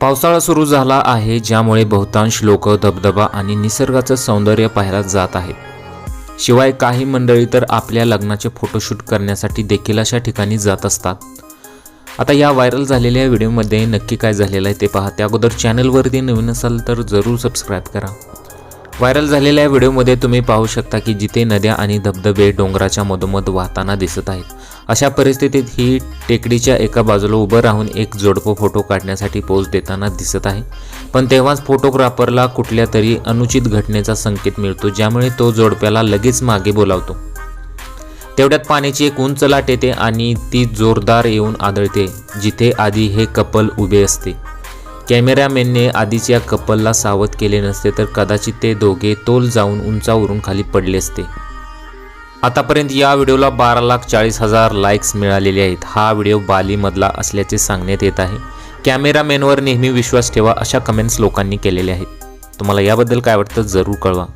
पावसाळा सुरू झाला आहे ज्यामुळे बहुतांश लोक धबधबा आणि निसर्गाचं सौंदर्य पाहायला जात आहेत. शिवाय काही मंडळी तर आपल्या लग्नाचे फोटोशूट करण्यासाठी देखील अशा ठिकाणी जात असतात. आता या व्हायरल झालेल्या व्हिडिओमध्ये नक्की काय झालेलं आहे ते पहा. त्या अगोदर चॅनलवरती नवीन असाल तर जरूर सबस्क्राईब करा. व्हायरल झालेल्या व्हिडिओमध्ये तुम्ही पाहू शकता की जिथे नद्या आणि धबधबे डोंगराच्या मधोमध वाहताना दिसत आहेत. अशा परिस्थितीत ही टेकडीच्या एका बाजूला उभं राहून एक जोडपं फोटो काढण्यासाठी पोज देताना दिसत आहे. पण तेव्हाच फोटोग्राफरला कुठल्या तरी अनुचित घटनेचा संकेत मिळतो ज्यामुळे तो जोडप्याला लगेच मागे बोलावतो. तेवढ्यात पाण्याची एक उंच लाट येते आणि ती जोरदार येऊन आदळते जिथे आधी हे कपल उभे असते. कॅमेरामॅनने आधीच या कपलला सावध केले नसते तर कदाचित ते दोघे तोल जाऊन उंचावरून खाली पडले असते. आतापर्यंत या व्हिडिओला बारा लाख चाळीस हजार लाईक्स मिळालेले आहेत. हा व्हिडिओ बालीमधला असल्याचे सांगण्यात येत आहे. कॅमेरामॅनवर नेहमी विश्वास ठेवा अशा कमेंट्स लोकांनी केलेल्या आहेत. तुम्हाला याबद्दल काय वाटतं जरूर कळवा.